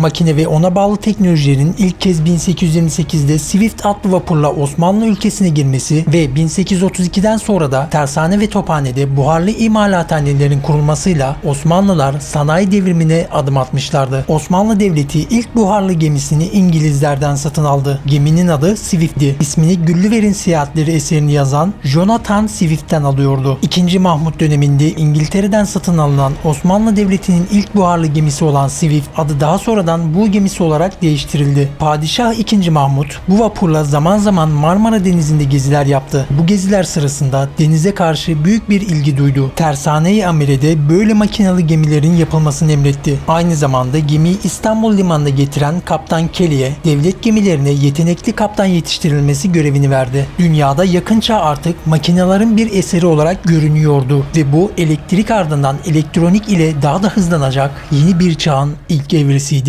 Makine ve ona bağlı teknolojilerin ilk kez 1828'de Swift adlı vapurla Osmanlı ülkesine girmesi ve 1832'den sonra da tersane ve tophanede buharlı imalathanelerin kurulmasıyla Osmanlılar sanayi devrimine adım atmışlardı. Osmanlı Devleti ilk buharlı gemisini İngilizlerden satın aldı. Geminin adı Swift'ti. İsmini Güllüver'in Seyahatleri eserini yazan Jonathan Swift'ten alıyordu. İkinci Mahmut döneminde İngiltere'den satın alınan Osmanlı Devleti'nin ilk buharlı gemisi olan Swift adı daha sonradan bu gemisi olarak değiştirildi. Padişah 2. Mahmut bu vapurla zaman zaman Marmara Denizi'nde geziler yaptı. Bu geziler sırasında denize karşı büyük bir ilgi duydu. Tersane-i Amire'de böyle makinalı gemilerin yapılmasını emretti. Aynı zamanda gemiyi İstanbul limanına getiren Kaptan Kelly'e devlet gemilerine yetenekli kaptan yetiştirilmesi görevini verdi. Dünyada yakın çağ artık makinelerin bir eseri olarak görünüyordu ve bu elektrik ardından elektronik ile daha da hızlanacak yeni bir çağın ilk evresiydi.